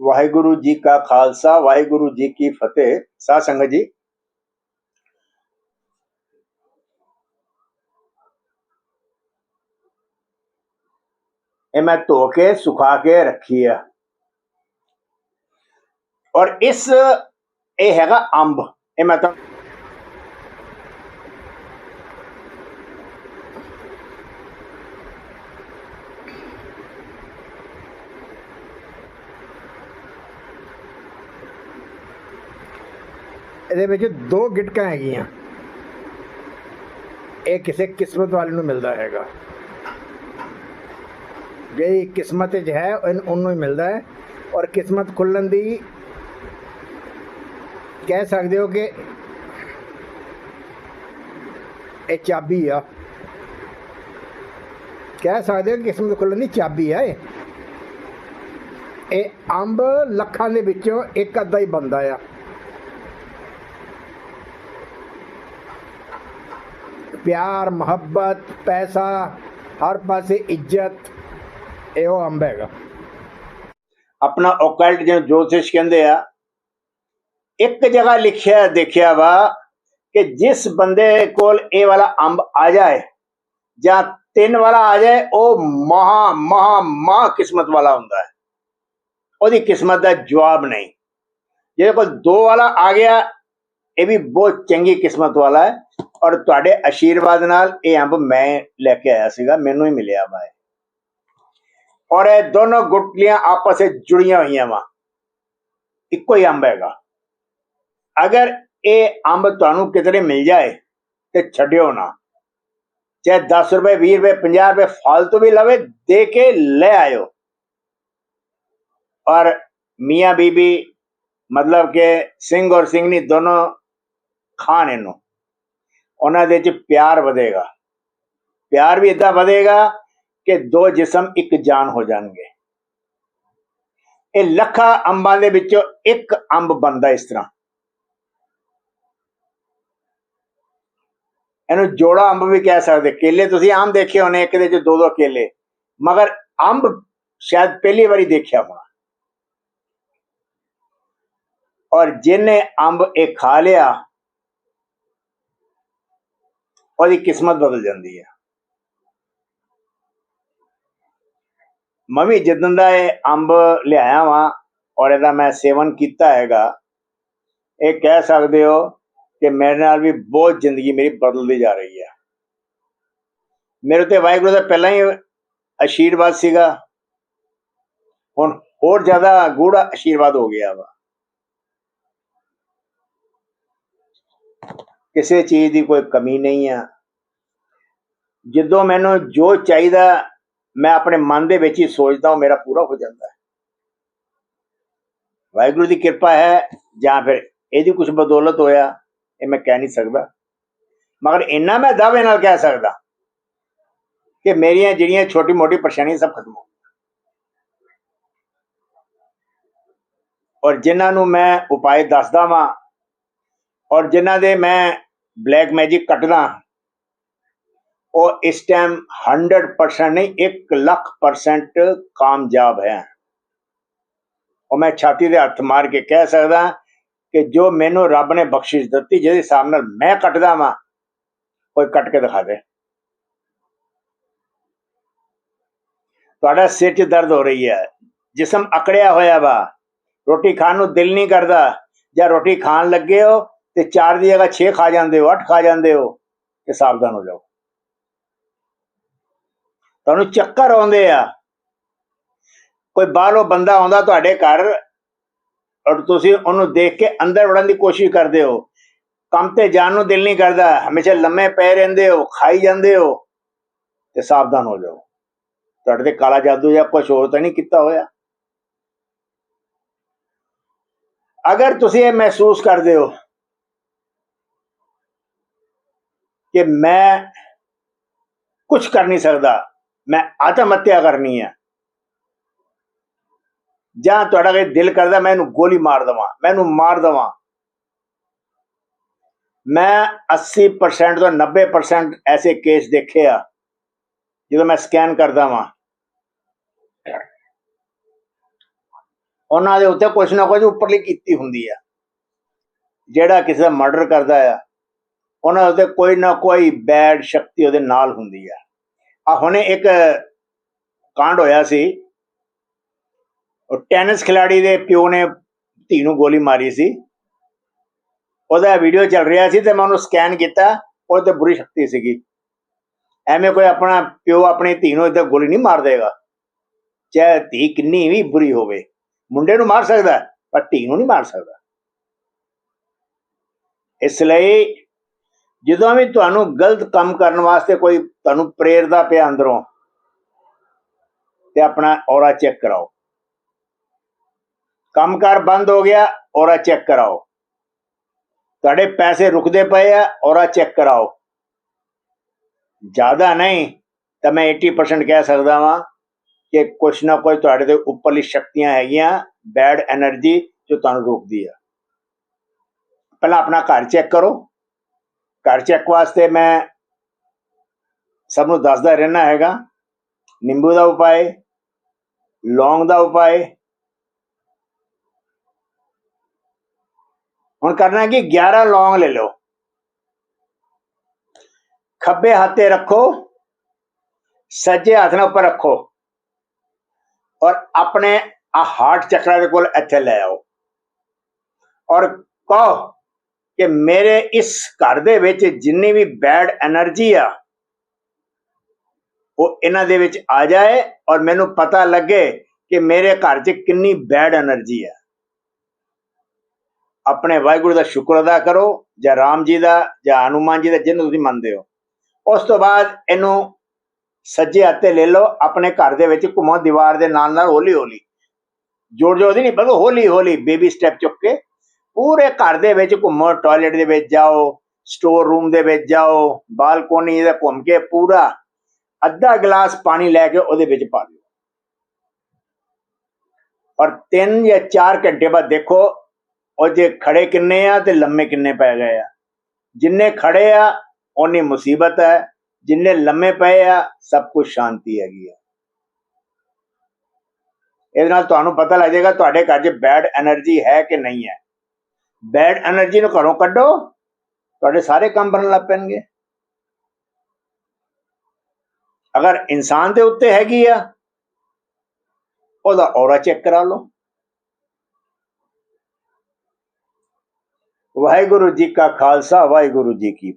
ਵਾਹਿਗੁਰੂ ਜੀ ਕਾ ਖਾਲਸਾ ਵਾਹਿਗੁਰੂ ਜੀ ਕੀ ਫਤਿਹ ਸਾਧ ਸੰਗਤ ਜੀ ਇਹ ਮੈਂ ਧੋ ਕੇ ਸੁਖਾ ਕੇ ਰੱਖੀ ਆ ਔਰ ਇਸ ਇਹ ਹੈਗਾ ਅੰਬ ਇਹ ਮੈਂ ਇਹਦੇ ਵਿੱਚ ਦੋ ਗਿਟਕਾਂ ਹੈਗੀਆਂ। ਇਹ ਕਿਸੇ ਕਿਸਮਤ ਵਾਲੇ ਨੂੰ ਮਿਲਦਾ ਹੈਗਾ। ਜਿਹੜੀ ਕਿਸਮਤ 'ਚ ਹੈ ਉਹਨੂੰ ਹੀ ਮਿਲਦਾ ਹੈ। ਔਰ ਕਿਸਮਤ ਖੁੱਲਣ ਦੀ ਕਹਿ ਸਕਦੇ ਹੋ ਕਿ ਇਹ ਚਾਬੀ ਆ। ਕਹਿ ਸਕਦੇ ਹੋ ਕਿਸਮਤ ਖੁੱਲਣ ਦੀ ਚਾਬੀ ਆ ਇਹ। ਇਹ ਅੰਬ ਲੱਖਾਂ ਦੇ ਵਿੱਚੋਂ ਇੱਕ ਅੱਧਾ ਹੀ ਬੰਦਾ ਆ। ਪਿਆਰ ਮੁਹੱਬਤ ਪੈਸਾ ਹਰ ਪਾਸੇ ਇੱਜ਼ਤ ਇਹੋ ਅੰਬ ਹੈਗਾ ਆਪਣਾ ਔਕਲਟ ਜਿਹਨੂੰ ਜੋਤਿਸ਼ ਕਹਿੰਦੇ ਆ ਇੱਕ ਜਗ੍ਹਾ ਲਿਖਿਆ ਦੇਖਿਆ ਵਾ ਕਿ ਜਿਸ ਬੰਦੇ ਕੋਲ ਇਹ ਵਾਲਾ ਅੰਬ ਆ ਜਾਏ ਜਾਂ ਤਿੰਨ ਵਾਲਾ ਆ ਜਾਏ ਉਹ ਮਹਾ ਮਹਾ ਮਹਾ ਕਿਸਮਤ ਵਾਲਾ ਹੁੰਦਾ ਹੈ ਉਹਦੀ ਕਿਸਮਤ ਦਾ ਜਵਾਬ ਨਹੀਂ ਜਿਹਦੇ ਕੋਲ ਦੋ ਵਾਲਾ ਆ ਗਿਆ ਇਹ ਵੀ ਬਹੁਤ ਚੰਗੀ ਕਿਸਮਤ ਵਾਲਾ ਹੈ ਔਰ ਤੁਹਾਡੇ ਆਸ਼ੀਰਵਾਦ ਨਾਲ ਇਹ ਅੰਬ ਮੈਂ ਲੈ ਕੇ ਆਇਆ ਸੀਗਾ, ਮੈਨੂੰ ਹੀ ਮਿਲਿਆ ਵਾ ਇਹ। ਔਰ ਇਹ ਦੋਨੋਂ ਗੁਟਲੀਆਂ ਆਪਸ ਵਿੱਚ ਜੁੜੀਆਂ ਹੋਈਆਂ ਵਾ। ਇੱਕੋ ਹੀ ਅੰਬ ਹੈਗਾ। ਅਗਰ ਇਹ ਅੰਬ ਤੁਹਾਨੂੰ ਕਿਤੇ ਮਿਲ ਜਾਏ ਤੇ ਛੱਡਿਓ ਨਾ। ਚਾਹੇ 10 ਰੁਪਏ 20 ਰੁਪਏ 50 ਰੁਪਏ ਫालतू ਵੀ ਲਵੇ, ਦੇ ਕੇ ਲੈ ਆਇਓ। ਔਰ ਮੀਆਂ ਬੀਬੀ ਮਤਲਬ ਕਿ ਸਿੰਘ ਔਰ ਸਿੰਘਣੀ ਦੋਨੋਂ ਖਾਣ ਇਹਨੂੰ। ਉਹਨਾਂ ਦੇ ਵਿੱਚ ਪਿਆਰ ਵਧੇਗਾ। ਪਿਆਰ ਵੀ ਇਦਾਂ ਵਧੇਗਾ ਕਿ ਦੋ ਜਿਸਮ ਇੱਕ ਜਾਨ ਹੋ ਜਾਣਗੇ। ਇਹ ਲੱਖਾਂ ਅੰਬਾਂ ਦੇ ਵਿੱਚੋਂ ਇੱਕ ਅੰਬ ਬਣਦਾ ਇਸ ਤਰ੍ਹਾਂ। ਇਹਨੂੰ ਜੋੜਾ ਅੰਬ ਵੀ ਕਹਿ ਸਕਦੇ। ਕੇਲੇ ਤੁਸੀਂ ਆਮ ਦੇਖੇ ਹੋਣੇ, ਇੱਕ ਦੇ ਚ ਦੋ ਦੋ ਕੇਲੇ। ਮਗਰ ਅੰਬ ਸ਼ਾਇਦ ਪਹਿਲੀ ਵਾਰੀ ਦੇਖਿਆ ਹੋਣਾ। ਔਰ ਜਿਹਨੇ ਅੰਬ ਇਹ ਖਾ ਲਿਆ ਉਹਦੀ ਕਿਸਮਤ ਬਦਲ ਜਾਂਦੀ ਹੈ। ਮੈਂ ਵੀ ਜਦੋਂ ਦਾ ਇਹ ਅੰਬ ਲਿਆਇਆ ਵਾਂ ਔਰ ਇਹਦਾ ਮੈਂ ਸੇਵਨ ਕੀਤਾ ਹੈਗਾ, ਇਹ ਕਹਿ ਸਕਦੇ ਹੋ ਕਿ ਮੇਰੇ ਨਾਲ ਵੀ ਬਹੁਤ ਜ਼ਿੰਦਗੀ ਮੇਰੀ ਬਦਲਦੀ ਜਾ ਰਹੀ ਹੈ। ਮੇਰੇ ਤੇ ਵਾਹਿਗੁਰੂ ਦਾ ਪਹਿਲਾਂ ਹੀ ਆਸ਼ੀਰਵਾਦ ਸੀਗਾ, ਹੁਣ ਹੋਰ ਜ਼ਿਆਦਾ ਗੂੜਾ ਆਸ਼ੀਰਵਾਦ ਹੋ ਗਿਆ ਵਾ। ਕਿਸੇ ਚੀਜ਼ ਦੀ ਕੋਈ ਕਮੀ ਨਹੀਂ ਆ। ਜਦੋਂ ਮੈਨੂੰ ਜੋ ਚਾਹੀਦਾ, ਮੈਂ ਆਪਣੇ ਮਨ ਦੇ ਵਿੱਚ ਹੀ ਸੋਚਦਾ ਹਾਂ, ਮੇਰਾ ਪੂਰਾ ਹੋ ਜਾਂਦਾ ਹੈ। ਵਾਹਿਗੁਰੂ ਦੀ ਕਿਰਪਾ ਹੈ, ਜਾਂ ਫਿਰ ਇਹਦੀ ਕੁਝ ਬਦੌਲਤ ਹੋਇਆ, ਇਹ ਮੈਂ ਕਹਿ ਨਹੀਂ ਸਕਦਾ। ਮਗਰ ਇੰਨਾ ਮੈਂ ਦਾਅਵੇ ਨਾਲ ਕਹਿ ਸਕਦਾ ਕਿ ਮੇਰੀਆਂ ਜਿਹੜੀਆਂ ਛੋਟੀ ਮੋਟੀ ਪਰੇਸ਼ਾਨੀਆਂ ਸਭ ਖਤਮ ਹੋ ਔਰ ਜਿਨ੍ਹਾਂ ਨੂੰ ਮੈਂ ਉਪਾਏ ਦੱਸਦਾ ਵਾਂ, ਔਰ ਜਿਨ੍ਹਾਂ ਦੇ ਮੈਂ ਬਲੈਕ ਮੈਜਿਕ ਕੱਟਦਾ ਉਹ ਇਸ ਟਾਈਮ 100% ਨਹੀਂ 1 ਲੱਖ ਪਰਸੈਂਟ ਕਾਮਯਾਬ ਹੈ। ਉਹ ਮੈਂ ਛਾਤੀ ਦੇ ਹੱਥ ਮਾਰ ਕੇ ਕਹਿ ਸਕਦਾ ਕਿ ਜੋ ਮੈਨੂੰ ਰੱਬ ਨੇ ਬਖਸ਼ਿਸ਼ ਦਿੱਤੀ, ਜਿਹਦੇ ਹਿਸਾਬ ਨਾਲ ਮੈਂ ਕੱਟਦਾ ਵਾਂ ਕੋਈ ਕੱਟ ਕੇ ਦਿਖਾ ਦੇ। ਤੁਹਾਡਾ ਸਿਰ 'ਚ ਦਰਦ ਹੋ ਰਹੀ ਹੈ। ਜਿਸਮ ਅਕੜਿਆ ਹੋਇਆ ਵਾ। ਰੋਟੀ ਖਾਣ ਨੂੰ ਦਿਲ ਨਹੀਂ ਕਰਦਾ। ਜਾਂ ਰੋਟੀ ਖਾਣ ਲੱਗੇ ਹੋ ਤੇ 4 ਦੀ ਜਗ੍ਹਾ 6 ਖਾ ਜਾਂਦੇ ਹੋ 8 ਖਾ ਜਾਂਦੇ ਹੋ, ਤੇ ਸਾਵਧਾਨ ਹੋ ਜਾਓ। ਤੁਹਾਨੂੰ ਚੱਕਰ ਆਉਂਦੇ ਆ। ਕੋਈ ਬਾਹਰੋਂ ਬੰਦਾ ਆਉਂਦਾ ਤੁਹਾਡੇ ਘਰ ਔਰ ਤੁਸੀਂ ਉਹਨੂੰ ਦੇਖ ਕੇ ਅੰਦਰ ਵੜਨ ਦੀ ਕੋਸ਼ਿਸ਼ ਕਰਦੇ ਹੋ। ਕੰਮ ਤੇ ਜਾਣ ਨੂੰ ਦਿਲ ਨਹੀਂ ਕਰਦਾ, ਹਮੇਸ਼ਾ ਲੰਮੇ ਪਏ ਰਹਿੰਦੇ ਹੋ, ਖਾਈ ਜਾਂਦੇ ਹੋ, ਤੇ ਸਾਵਧਾਨ ਹੋ ਜਾਓ। ਤੁਹਾਡੇ ਤੇ ਕਾਲਾ ਜਾਦੂ ਜਾਂ ਕੁਝ ਹੋਰ ਤਾਂ ਨਹੀਂ ਕੀਤਾ ਹੋਇਆ। ਅਗਰ ਤੁਸੀਂ ਇਹ ਮਹਿਸੂਸ ਕਰਦੇ ਹੋ ਕਿ ਮੈਂ ਕੁਝ ਕਰ ਨਹੀਂ ਸਕਦਾ। ਮੈਂ ਆਤਮ ਹੱਤਿਆ ਕਰਨੀ ਹੈ। ਜਾਂ ਤੁਹਾਡਾ ਕੋਈ ਦਿਲ ਕਰਦਾ ਮੈਂ ਇਹਨੂੰ ਗੋਲੀ ਮਾਰ ਦਵਾਂ, ਮੈਂ ਇਹਨੂੰ ਮਾਰ ਦਵਾਂ। ਮੈਂ 80% ਤੋਂ 90% ਐਸੇ ਕੇਸ ਦੇਖੇ ਆ, ਜਦੋਂ ਮੈਂ ਸਕੈਨ ਕਰਦਾ ਵਾਂ। ਉਹਨਾਂ ਦੇ ਉੱਤੇ ਕੁਛ ਨਾ ਕੁਛ ਉੱਪਰਲੀ ਕੀਤੀ ਹੁੰਦੀ ਆ। ਜਿਹੜਾ ਕਿਸੇ ਦਾ ਮਰਡਰ ਕਰਦਾ ਆ। ਉਹਨਾਂ ਦੇ ਉੱਤੇ ਕੋਈ ਨਾ ਕੋਈ ਬੈਡ ਸ਼ਕਤੀ ਉਹਦੇ ਨਾਲ ਹੁੰਦੀ ਆ। ਆ ਹੁਣੇ ਇੱਕ ਕਾਂਡ ਹੋਇਆ ਸੀ। ਉਹ ਟੈਨਿਸ ਖਿਲਾੜੀ ਦੇ ਪਿਓ ਨੇ ਧੀ ਨੂੰ ਗੋਲੀ ਮਾਰੀ ਸੀ। ਉਹਦਾ ਵੀਡੀਓ ਚੱਲ ਰਿਹਾ ਸੀ ਤੇ ਮੈਂ ਉਹਨੂੰ ਸਕੈਨ ਕੀਤਾ। ਉਹ ਤੇ ਬੁਰੀ ਸ਼ਕਤੀ ਸੀਗੀ। ਐਵੇਂ ਕੋਈ ਆਪਣਾ ਪਿਓ ਆਪਣੀ ਧੀ ਨੂੰ ਏਦਾਂ ਗੋਲੀ ਨਹੀਂ ਮਾਰ ਦੇਗਾ। ਚਾਹੇ ਧੀ ਕਿੰਨੀ ਵੀ ਬੁਰੀ ਹੋਵੇ। ਮੁੰਡੇ ਨੂੰ ਮਾਰ ਸਕਦਾ, ਪਰ ਧੀ ਨੂੰ ਨਹੀਂ ਮਾਰ ਸਕਦਾ। ਇਸ ਲਈ ਜਦੋਂ ਵੀ ਤੁਹਾਨੂੰ ਗਲਤ ਕੰਮ ਕਰਨ ਵਾਸਤੇ ਕੋਈ ਤੁਹਾਨੂੰ ਪ੍ਰੇਰਦਾ ਪਿਆ ਅੰਦਰੋਂ, ਤੇ ਆਪਣਾ ਔਰਾ ਚੈੱਕ ਕਰਾਓ। ਕੰਮ ਕੰਮਕਾਰ ਬੰਦ ਹੋ ਗਿਆ, ਔਰਾ ਚੈੱਕ ਕਰਾਓ। ਤੁਹਾਡੇ ਪੈਸੇ ਰੁਕਦੇ ਪਏ ਆ, ਔਰਾ ਚੈੱਕ ਕਰਾਓ। ਜ਼ਿਆਦਾ ਨਹੀਂ, ਤਾਂ ਮੈਂ 80% ਕਹਿ ਸਕਦਾ ਵਾਂ ਕਿ ਕੁਛ ਨਾ ਕੋਈ ਤੁਹਾਡੇ ਦੇ ਉੱਪਰਲੀ ਸ਼ਕਤੀਆਂ ਹੈਗੀਆਂ ਬੈਡ એનર્ਜੀ ਜੋ ਤੁਹਾਨੂੰ ਰੋਕਦੀ ਆ। ਪਹਿਲਾਂ ਆਪਣਾ ਘਰ ਚੈੱਕ ਕਰੋ। ਘਰ ਚੈੱਕ ਵਾਸਤੇ ਮੈਂ ਸਭ ਨੂੰ ਦੱਸਦਾ ਰਹਿਣਾ ਹੈਗਾ। ਨਿੰਬੂ ਦਾ ਉਪਾਏ ਲੌਂਗ ਦਾ ਉਪਾਏ ਹੁਣ ਕਰਨਾ ਹੈ ਕਿ 11 ਲੌਂਗ ਲੈ ਲਓ। ਖੱਬੇ ਹੱਥੇ ਰੱਖੋ, ਸੱਜੇ ਹੱਥ ਨਾਲ ਉੱਪਰ ਰੱਖੋ ਔਰ ਆਪਣੇ ਆ ਹਾਰਟ ਚੱਕਰਾਂ ਦੇ ਕੋਲ ਇੱਥੇ ਲੈ ਆਓ। ਔਰ ਕਹੋ ਕਿ ਮੇਰੇ ਇਸ ਘਰ ਦੇ ਵਿੱਚ ਜਿੰਨੀ ਵੀ ਬੈਡ એનર્ਜੀ ਆ, ਉਹ ਇਹਨਾਂ ਦੇ ਵਿੱਚ ਆ ਜਾਏ ਔਰ ਮੈਨੂੰ ਪਤਾ ਲੱਗੇ ਕਿ ਮੇਰੇ ਘਰ 'ਚ ਕਿੰਨੀ ਬੈਡ એનર્ਜੀ ਆ। ਆਪਣੇ ਵਾਹਿਗੁਰੂ ਦਾ ਸ਼ੁਕਰ ਅਦਾ ਕਰੋ, ਜਾਂ ਰਾਮ ਜੀ ਦਾ, ਜਾਂ ਹਨੂਮਾਨ ਜੀ ਦਾ ਜਿਹਨੂੰ ਤੁਸੀਂ ਮੰਨਦੇ ਹੋ। ਉਸ ਤੋਂ ਬਾਅਦ ਇਹਨੂੰ ਸੱਜੇ ਹੱਥੇ ਲੈ ਲਓ, ਆਪਣੇ ਘਰ ਦੇ ਵਿੱਚ ਘੁੰਮੋ, ਦੀਵਾਰ ਦੇ ਨਾਲ ਨਾਲ ਹੌਲੀ ਹੌਲੀ ਜੋੜ ਜੋੜ ਦੀ ਨਹੀਂ ਬਲਕਿ ਹੌਲੀ ਹੌਲੀ ਬੇਬੀ ਸਟੈਪ ਚੁੱਕ ਕੇ ਪੂਰੇ ਘਰ ਦੇ ਵਿੱਚ ਘੁੰਮੋ ਟਾਇਲਟ ਦੇ ਵਿੱਚ ਜਾਓ ਸਟੋਰ ਰੂਮ ਦੇ ਵਿੱਚ ਜਾਓ ਬਾਲਕੋਨੀ ਦੇ ਘੁੰਮ ਕੇ ਪੂਰਾ ਅੱਧਾ ਗਲਾਸ ਪਾਣੀ ਲੈ ਕੇ ਉਹਦੇ ਵਿੱਚ ਪਾ ਦਿਓ। ਔਰ 3 ਜਾਂ 4 ਘੰਟੇ ਬਾਅਦ ਦੇਖੋ ਉਹ ਜੇ ਖੜੇ ਕਿੰਨੇ ਆ ਤੇ ਲੰਮੇ ਕਿੰਨੇ ਪੈ ਗਏ ਆ। ਜਿੰਨੇ ਖੜੇ ਆ ਉਹਨੀ ਮੁਸੀਬਤ ਹੈ। ਜਿੰਨੇ ਲੰਮੇ ਪਏ ਆ, ਸਭ ਕੁਝ ਸ਼ਾਂਤੀ ਹੈਗੀ ਆ। ਇਹਦੇ ਨਾਲ ਤੁਹਾਨੂੰ ਪਤਾ ਲੱਗ ਜਾਏਗਾ ਤੁਹਾਡੇ ਘਰ 'ਚ ਬੈਡ એનર્ਜੀ ਹੈ ਕਿ ਨਹੀਂ ਹੈ। ਬੈਡ એનર્ਜੀ ਨੂੰ ਘਰੋਂ ਕੱਢੋ, ਤੁਹਾਡੇ ਸਾਰੇ ਕੰਮ ਬਣਨ ਲੱਗ ਪੈਣਗੇ। ਅਗਰ ਇਨਸਾਨ ਦੇ ਉੱਤੇ ਹੈਗੀ ਆ, ਉਹਦਾ ਔਰਾ ਚੈੱਕ ਕਰਾ ਲਓ। ਵਾਹਿਗੁਰੂ ਜੀ ਕਾ ਖਾਲਸਾ, ਵਾਹਿਗੁਰੂ ਜੀ ਕੀ